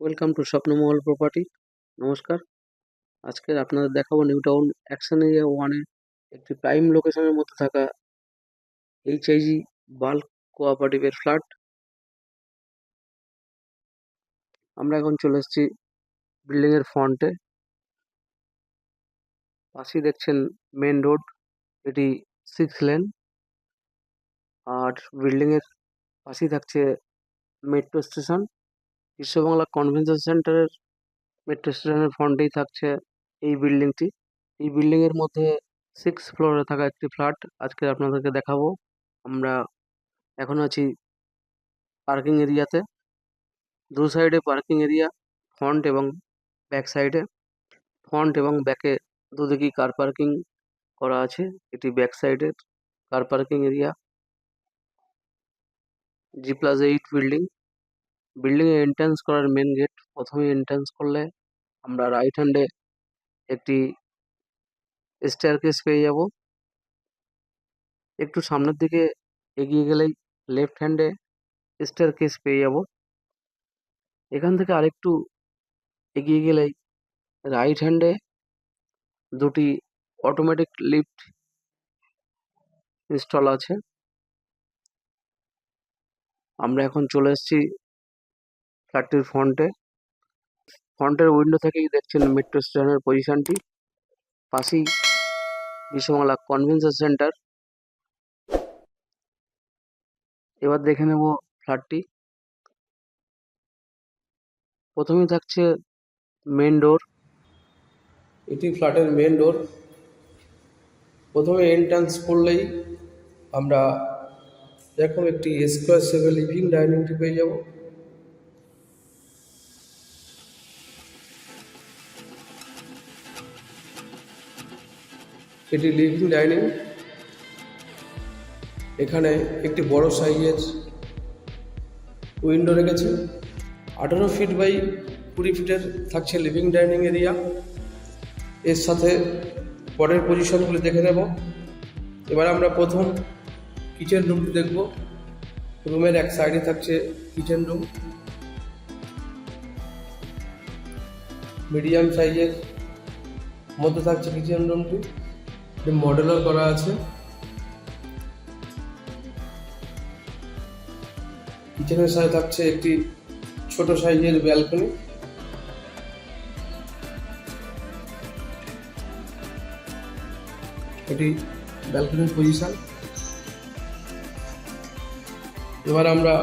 Welcome to স্বপ্নমহল property নমস্কার আজকে আপনাদের দেখাবো নিউ টাউন অ্যাকশন এরিয়া ওয়ানে একটি প্রাইম লোকেশনের মধ্যে থাকা এইচআইজি বাল্ক কোঅপারেটিভের ফ্ল্যাট আমরা এখন চলে এসেছি বিল্ডিং এর ফ্রন্টে পাশেই দেখছেন মেন রোড এটি সিক্স লেন আর বিল্ডিং এর পাশেই থাকছে মেট্রো স্টেশন বিশ্ববাংলা কনভেনশন সেন্টারের মেট্রো স্টেশনের ফ্রন্টেই থাকছে এই বিল্ডিংটি এই বিল্ডিং এর মধ্যে সিক্স ফ্লোরে থাকা একটি ফ্ল্যাট আজকে আপনাদেরকে দেখাবো। আমরা এখন আছি পার্কিং এরিয়াতে দু সাইডে পার্কিং এরিয়া ফ্রন্ট এবং ব্যাক সাইডে ফ্রন্ট এবং ব্যাকে দুদিকেই কার পার্কিং করা আছে। এটি ব্যাক সাইডের car parking area G plus eight building building এ এন্ট্রান্স করার মেন গেট প্রথমে এন্ট্রান্স করলে আমরা রাইট হ্যান্ডে একটি স্টেয়ারকেস পেয়ে যাব। একটু সামনের দিকে এগিয়ে গেলেই লেফট হ্যান্ডে স্টেয়ারকেস পেয়ে যাব। এখান থেকে আরেকটু এগিয়ে গেলেই রাইট হ্যান্ডে দুটি অটোমেটিক লিফট ইনস্টল আছে। আমরা এখন চলে এসেছি ফ্ল্যাটটির ফ্রন্টে। ফ্রন্টের উইন্ডো থেকেই দেখছেন মেট্রো স্টেশনের পজিশনটি। পাশেই বিশ্ববাংলা কনভেনশন সেন্টার। এবার দেখে নেব ফ্ল্যাটটি। প্রথমেই থাকছে মেন ডোর। এটি ফ্ল্যাটের মেন ডোর। প্রথমে এন্ট্রান্স করলেই আমরা এরকম একটি স্কোয়ার শেপের লিভিং ডাইনিংটি পেয়ে যাব। এটি লিভিং ডাইনিং। এখানে একটি বড় সাইজের উইন্ডো রেখেছে। আঠারো ফিট বাই কুড়ি ফিটের থাকছে লিভিং ডাইনিং এরিয়া। এর সাথে পরের পজিশনগুলি দেখে নেব। এবার আমরা প্রথম কিচেন রুমটি দেখব। রুমের এক সাইডে থাকছে কিচেন রুম। মিডিয়াম সাইজের মধ্যে থাকছে কিচেন রুমটি। মডেলও করা আছে। কিচেনের সাথে থাকছে একটি ছোট সাইজের ব্যালকনি এটি ব্যালকনির পজিশন এবার আমরা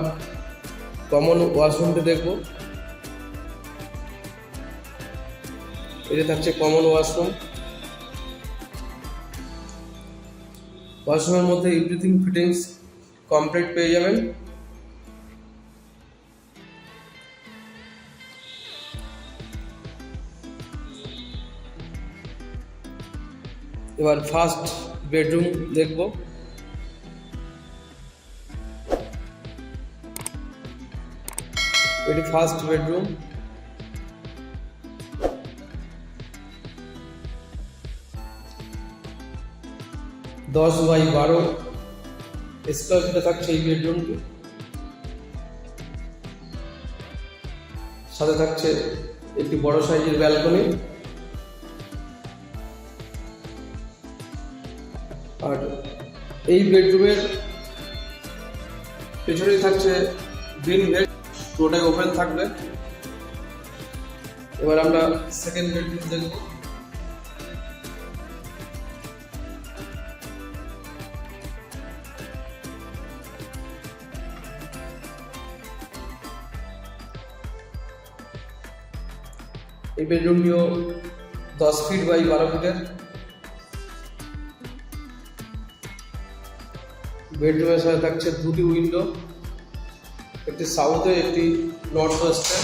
কমন ওয়াশরুমটি দেখব। এটি থাকছে কমন ওয়াশরুম ওয়াশরুমের মধ্যে এভরিথিং ফিটিংস কমপ্লিট পেয়ে যাবেন। এবার ফার্স্ট বেডরুম দেখব। এটি ফার্স্ট বেডরুম দশ বাই বারো স্কোয়ার ফিটে থাকছে এই বেডরুমটি। সাথে থাকছে একটি বড় সাইজের ব্যালকনি। আর এই বেডরুমের পেছনেই থাকছে গ্রিন বেড, পুরোটাই ওপেন থাকবে। এবার আমরা সেকেন্ড বেডরুম দেখব। এই বেডরুমটিও দশ ফিট বাই বারো ফিটের বেডরুমের সাথে থাকছে দুটি উইন্ডো একটি সাউথে একটি নর্থ ওয়েস্টে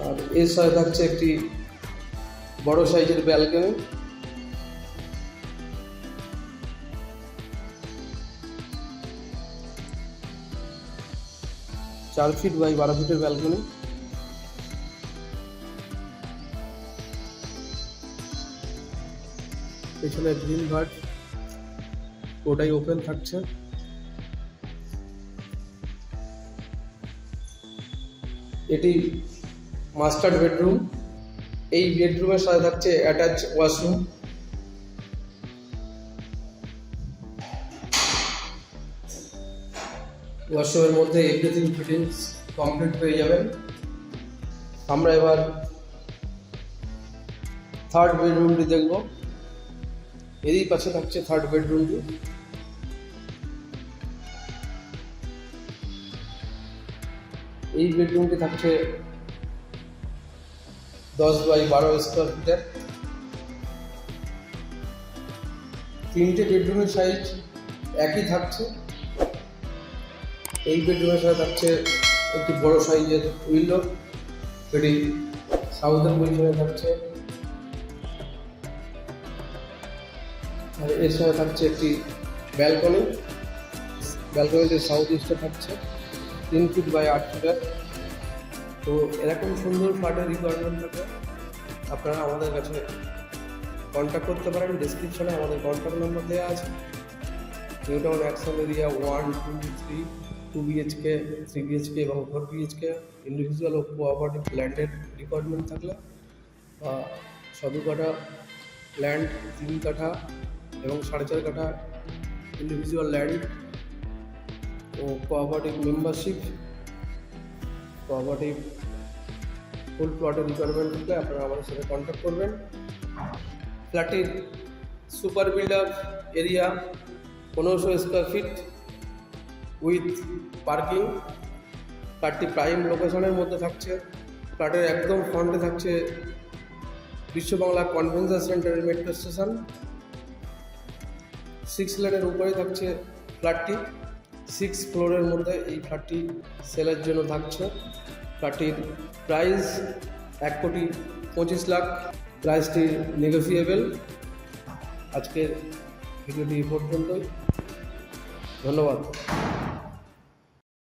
আর এর সাথে থাকছে একটি বড় সাইজের ব্যালকনি চার ফিট বাই বারো ফিটের ব্যালকনি পেছনে গ্রিন গার্ড ওটাই ওপেন থাকছে। এটি মাস্টার বেডরুম এই বেডরুমের সাথে থাকছে অ্যাটাচ ওয়াশরুম ওয়াশরুমের মধ্যে এভরিথিং ফিটিংস কমপ্লিট পেয়ে যাবেন আমরা এবার থার্ড বেডরুমটি দেখব। এরই পাশে থাকছে থার্ড বেডরুমটি এই বেডরুমটি থাকছে দশ বাই বারো স্কোয়ার ফিটের তিনটে বেডরুমের সাইজ একই থাকছে এই বেডরুমের সাথে থাকছে একটি বড় সাইজের উইন্ডো এটি সাউথের পজিশনে থাকছে আর এর সাথে থাকছে একটি ব্যালকনি ব্যালকনিতে সাউথ ইস্টে থাকছে, তিন ফিট বাই আট ফিটের তো এরকম সুন্দর ফ্ল্যাটের রিকোয়ারমেন্ট থাকলে আপনারা আমাদের কাছে কন্ট্যাক্ট করতে পারেন। ডিসক্রিপশনে আমাদের কন্ট্যাক্ট নাম্বার দেওয়া আছে। New Town Action Area one two three two BHK three BHK এবং ফোর বিএইচকে ইন্ডিভিজুয়াল ও কোঅপারেটিভ ল্যান্ডের রিকোয়ারমেন্ট থাকলে, বা সদু কাঠা ল্যান্ড তিন কাঠা এবং সাড়ে চার কাঠা ইন্ডিভিজুয়াল ল্যান্ড ও কোঅপারেটিভ মেম্বারশিপ কোঅপারেটিভ ফুল প্লটের রিকোয়ারমেন্ট থাকলে আপনারা আমাদের সাথে কন্ট্যাক্ট করবেন। ফ্ল্যাটের সুপার বিল্ডার এরিয়া পনেরোশো স্কোয়ার ফিট উইথ পার্কিং ফ্ল্যাটটি প্রাইম লোকেশনের মধ্যে থাকছে। ফ্ল্যাটের একদম ফ্রন্টে থাকছে বিশ্ববাংলা কনভেনশন সেন্টারের মেট্রো স্টেশন সিক্স লেনের উপরে থাকছে ফ্ল্যাটটি সিক্স ফ্লোরের মধ্যে এই ফ্ল্যাটটি সেলের জন্য থাকছে। ফ্ল্যাটটির প্রাইস এক কোটি পঁচিশ লাখ। প্রাইসটি নেগোসিয়েবল আজকের ভিডিওটি পর্যন্তই। ধন্যবাদ।